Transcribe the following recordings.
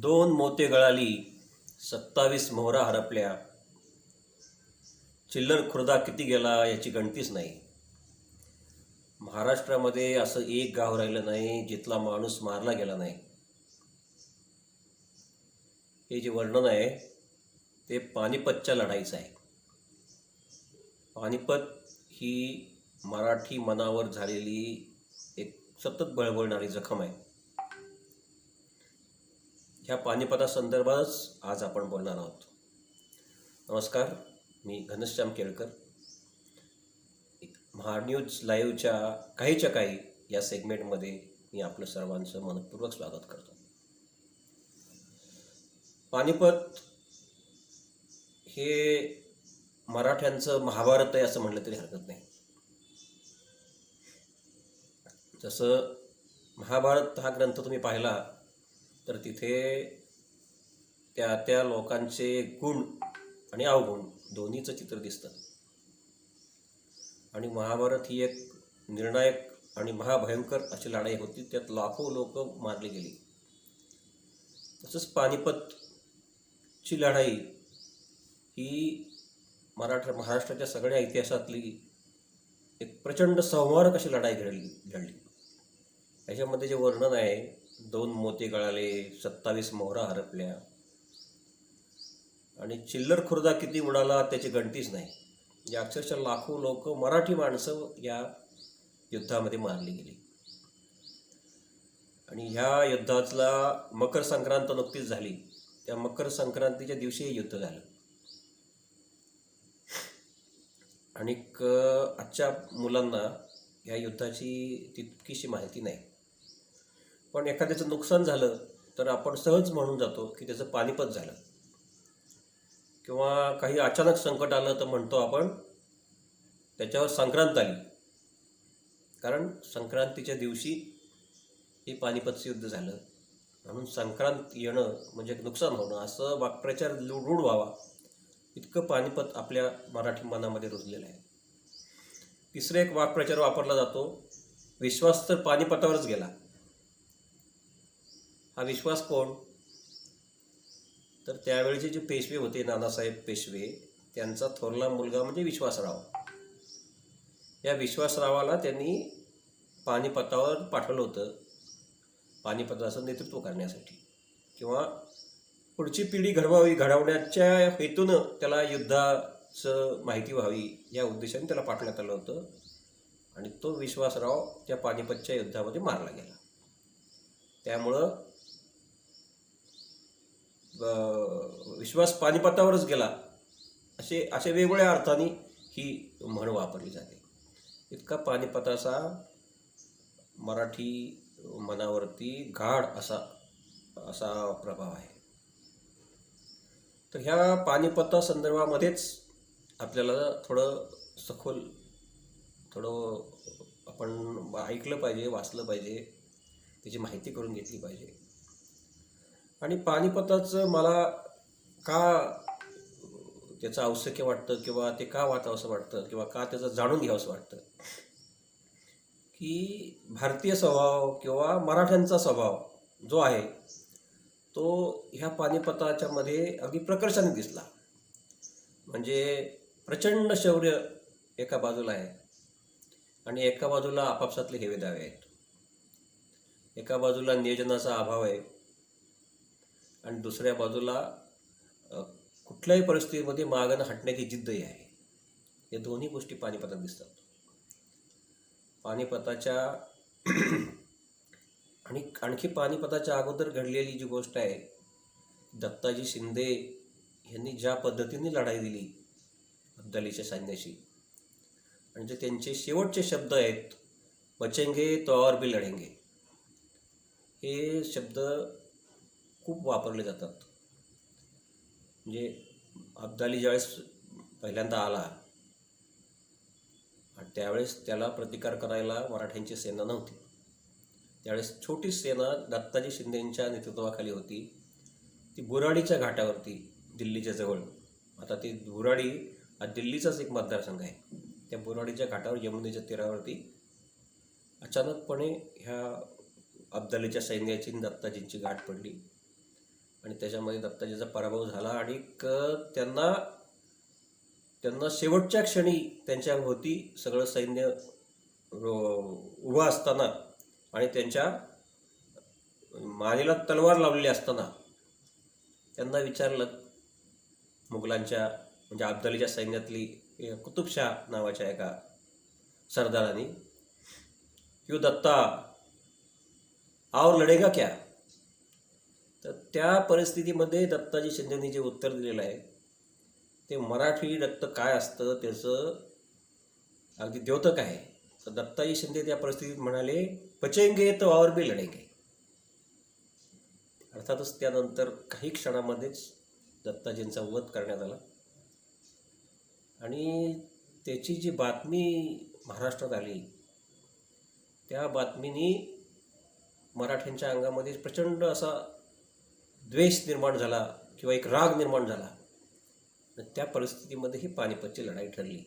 दोन मोते गळाली सत्तावीस मोहरा हरपल्या. चिल्लर खुर्दा किती गेला याची गणतीच नाही. महाराष्ट्रामध्ये असं एक गाव राहिलं नाही जिथला माणूस मारला गेला नाही. हे जे वर्णन आहे ते पानिपतच्या लढाईचं आहे. पानिपत ही मराठी मनावर झालेली एक सतत बळबळणारी जखम आहे. ह्या पानिपतासंदर्भातच आज आपण बोलणार आहोत. नमस्कार मी घनश्याम केळकर. महान्यूज लाईव्हच्या काहीच्या काही या सेगमेंटमध्ये मी आपलं सर्वांचं मनपूर्वक स्वागत करतो. पानिपत हे मराठ्यांचं महाभारत आहे असं म्हटलं तरी हरकत नाही. जसं महाभारत हा ग्रंथ तुम्ही पाहिला तर तिथे त्या त्या लोकांचे गुण आणि अवगुण दोन्हीचं चित्र दिसतं. आणि महाभारत ही एक निर्णायक आणि महाभयंकर अशी लढाई होती. त्यात लाखो लोक मारली गेली. तसंच पानिपतची लढाई ही मराठा महाराष्ट्राच्या सगळ्या इतिहासातली एक प्रचंड संहारक अशी लढाई घडली घडली. याच्यामध्ये जे वर्णन आहे दोन मोती गळाले सत्तावीस मोहरा हरपल्या. आणि चिल्लर खुर्दा किती उडाला त्याची गणतीच नाही. म्हणजे अक्षरशः लाखो लोक मराठी माणसं या युद्धामध्ये मारली गेली. आणि ह्या युद्धातला मकर संक्रांत नुकतीच झाली. त्या मकर संक्रांतीच्या दिवशी हे युद्ध झालं. आणि आजच्या मुलांना या युद्धाची तितकीशी माहिती नाही. पण एखाद्याचं नुकसान झालं तर आपण सहज म्हणून जातो की त्याचं पानिपत झालं. किंवा काही अचानक संकट आलं तर म्हणतो आपण त्याच्यावर संक्रांत आली. कारण संक्रांतीच्या दिवशी हे पानिपतचं युद्ध झालं. म्हणून संक्रांत येणं म्हणजे नुकसान होणं असं वाक्प्रचार रूढ व्हावा. इतकं पानिपत आपल्या मराठी मनामध्ये रुजलेलं आहे. तिसरं एक वाक्प्रचार वापरला जातो विश्वास तर पानिपतावरच गेला. हा विश्वास कोण? तर त्यावेळेचे जे पेशवे होते नानासाहेब पेशवे त्यांचा थोरला मुलगा म्हणजे विश्वासराव. या विश्वासरावाला त्यांनी पानिपतावर पाठवलं होतं. पानिपताचं नेतृत्व करण्यासाठी. किंवा पुढची पिढी घडवावी घडवण्याच्या हेतूनं त्याला युद्धाचं माहिती व्हावी या उद्देशाने त्याला पाठवण्यात आलं होतं. आणि तो विश्वासराव त्या पानिपतच्या युद्धामध्ये मारला गेला. त्यामुळं विश्वास पानिपतावरच गेला. असे अशा वेगवेगळ्या अर्थाने ही म्हण वापरली जाते. इतका पानिपताचा मराठी मनावरती गाढ असा असा प्रभाव आहे. तर ह्या पानिपता संदर्भामध्येच आपल्याला थोडं सखोल थोडं आपण ऐकलं पाहिजे वाचलं पाहिजे त्याची माहिती करून घेतली पाहिजे. आणि पानिपताचं मला का त्याचं आवश्यक वाटतं किंवा ते का वाचावंसं वाटतं किंवा का त्याचं जाणून घ्यावंसं वाटतं? की भारतीय स्वभाव किंवा मराठ्यांचा स्वभाव जो आहे तो ह्या पानिपताच्या मध्ये अगदी प्रकर्षाने दिसला. म्हणजे प्रचंड शौर्य एका बाजूला आहे आणि एका बाजूला आपापसातले हेवे दावे आहेत. एका बाजूला नियोजनाचा अभाव आहे. आणि दुसऱ्या बाजूला कुठल्याही परिस्थितीमध्ये मागणं हटण्याची जिद्दही आहे. या दोन्ही गोष्टी पानिपतात दिसतात. पानिपताच्या आणि आणखी पानिपताच्या अगोदर घडलेली जी गोष्ट आहे दत्ताजी शिंदे यांनी ज्या पद्धतीने लढाई दिली अब्दालीच्या सैन्याशी आणि जे त्यांचे शेवटचे शब्द आहेत बचेंगे तो और भी लढेंगे हे शब्द खूप वापरले जातात. म्हणजे अब्दाली ज्यावेळेस पहिल्यांदा आला आणि त्यावेळेस त्याला प्रतिकार करायला मराठ्यांची सेना नव्हती. त्यावेळेस छोटी सेना दत्ताजी शिंदेंच्या नेतृत्वाखाली होती. ती बुराडीच्या घाटावरती दिल्लीच्या जवळ. आता ती बुराडी हा दिल्लीचाच एक मतदारसंघ आहे. त्या बुराडीच्या घाटावर यमुनेच्या तीरावरती अचानकपणे ह्या अब्दालीच्या सैन्याची दत्ताजींची गाठ पडली. आणि त्याच्यामध्ये दत्ताजीचा पराभव झाला आणि त्यांना त्यांना शेवटच्या क्षणी त्यांच्या भोवती सगळं सैन्य उभं असताना आणि त्यांच्या मानेला तलवार लावलेली असताना त्यांना विचारलं मुघलांच्या म्हणजे अब्दालीच्या सैन्यातली कुतुबशाह नावाच्या एका सरदारांनी यो दत्ता और लढेगा क्या? तर त्या परिस्थितीमध्ये दत्ताजी शिंदेनी जे उत्तर दिलेलं आहे ते मराठी रक्त काय असतं त्याचं अगदी द्योतक आहे. तर दत्ताजी शिंदे त्या परिस्थितीत म्हणाले पचेंगे तर और बी लढेंगे अर्थातच त्यानंतर काही क्षणामध्येच दत्ताजींचा वध करण्यात आला. आणि त्याची जी बातमी महाराष्ट्रात आली त्या बातमीनी मराठ्यांच्या अंगामध्ये प्रचंड असा द्वेष निर्माण झाला किंवा एक राग निर्माण झाला त्या परिस्थितीमध्ये ही पानिपतची लढाई ठरली.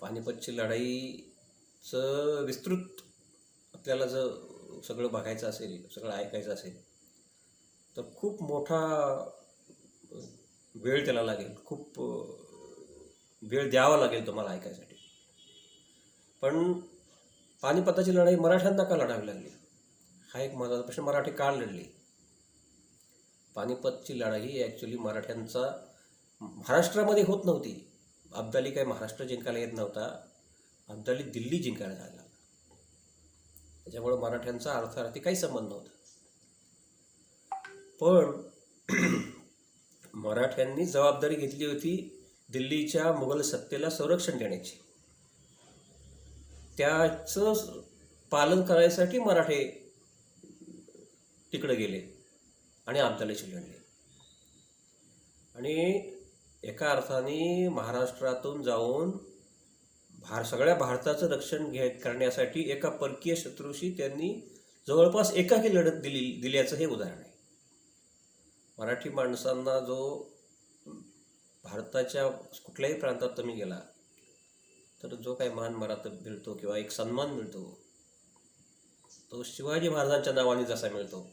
पानिपतची लढाईचं विस्तृत आपल्याला जर सगळं बघायचं असेल सगळं ऐकायचं असेल तर खूप मोठा वेळ त्याला लागेल. खूप वेळ द्यावा लागेल तुम्हाला ऐकायसाठी. पण पानिपताची लढाई मराठ्यांना का लढावी लागली? हा एक महत्त्वाचा प्रश्न. मराठी का लढली? पानिपतची लढाई ही ॲक्च्युली मराठ्यांचा महाराष्ट्रामध्ये होत नव्हती. अब्दाली काही महाराष्ट्र जिंकायला येत नव्हता. अब्दाली दिल्ली जिंकायला झाला. त्याच्यामुळे मराठ्यांचा अर्थार्थी काही संबंध नव्हता. पण मराठ्यांनी जबाबदारी घेतली होती दिल्लीच्या मुघल सत्तेला संरक्षण देण्याची. त्याचं पालन करायसाठी मराठे तिकडे गेले. आणि अब्दालीशी लढले आणि एका अर्थाने महाराष्ट्रातून जाऊन भार सगळ्या भारताचं रक्षण घे करण्यासाठी एका परकीय शत्रूशी त्यांनी जवळपास एकाकी लढत दिली दिल्याचं हे उदाहरण आहे. मराठी माणसांना जो भारताच्या कुठल्याही प्रांतात तुम्ही गेला तर जो काही मान मरात मिळतो किंवा एक सन्मान मिळतो तो शिवाजी महाराजांच्या नावाने जसा मिळतो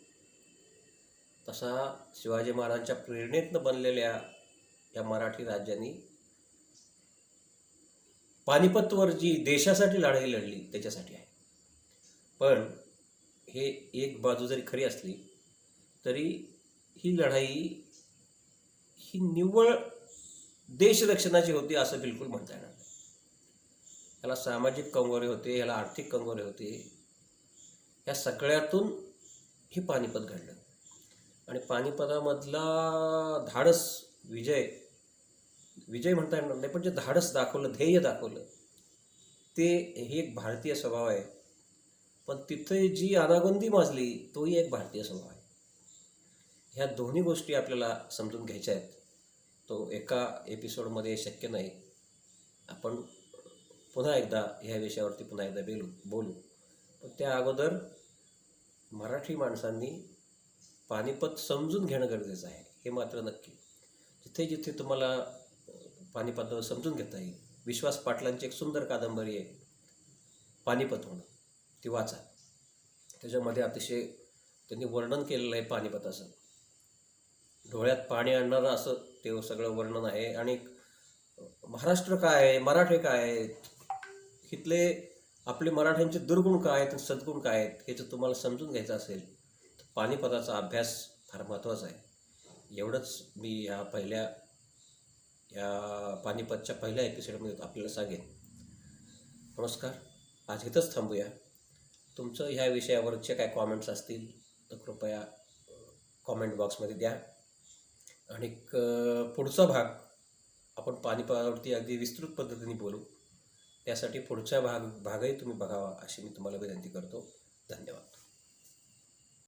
तसा शिवाजी महाराजांच्या प्रेरणेतनं बनलेल्या या मराठी राज्यांनी पानिपतवर जी देशासाठी लढाई लढली त्याच्यासाठी आहे. पण हे एक बाजू जरी खरी असली तरी ही लढाई ही निव्वळ देशरक्षणाची होती असं बिलकुल म्हणता येणार नाही. याला सामाजिक कंगोरे होते याला आर्थिक कंगोरे होते. या सगळ्यातून हे पानिपत घडलं. आणि पानिपतामधला धाडस विजय विजय म्हणता येणार नाही पण जे धाडस दाखवलं ध्येय दाखवलं ते ही एक भारतीय स्वभाव आहे. पण तिथे जी अनागोंदी माजली तोही एक भारतीय स्वभाव आहे. ह्या दोन्ही गोष्टी आपल्याला समजून घ्यायच्या आहेत. तो एका एपिसोडमध्ये शक्य नाही. आपण पुन्हा एकदा ह्या विषयावरती पुन्हा एकदा बेलू बोलू. पण त्या अगोदर मराठी माणसांनी पानिपत समजून घेणं गरजेचं आहे हे मात्र नक्की. जिथे जिथे तुम्हाला पानिपत समजून घेता येईल विश्वास पाटलांची एक सुंदर कादंबरी आहे पानिपत होणं ती वाचा. त्याच्यामध्ये अतिशय त्यांनी वर्णन केलेलं आहे पानिपताचं डोळ्यात पाणी आणणारं असं ते सगळं वर्णन आहे आणि महाराष्ट्र काय आहे मराठे काय आहेत इथले आपले मराठ्यांचे दुर्गुण काय आहेत सद्गुण काय आहेत हे जर तुम्हाला समजून घ्यायचं असेल पानिपदाचा पानिपताचा अभ्यास फार महत्त्वाचा आहे. एवढंच मी ह्या पहिल्या या पानिपतच्या पहिल्या एपिसोडमध्ये आपल्याला सांगेन. नमस्कार. आज इथंच थांबूया. तुमचं ह्या विषयावरचे काय कॉमेंट्स असतील तर कृपया कॉमेंट बॉक्समध्ये द्या. आणि पुढचा भाग आपण पानिपतावरती अगदी विस्तृत पद्धतीने बोलू. त्यासाठी पुढचा भाग भागही तुम्ही बघावा अशी मी तुम्हाला विनंती करतो. धन्यवाद.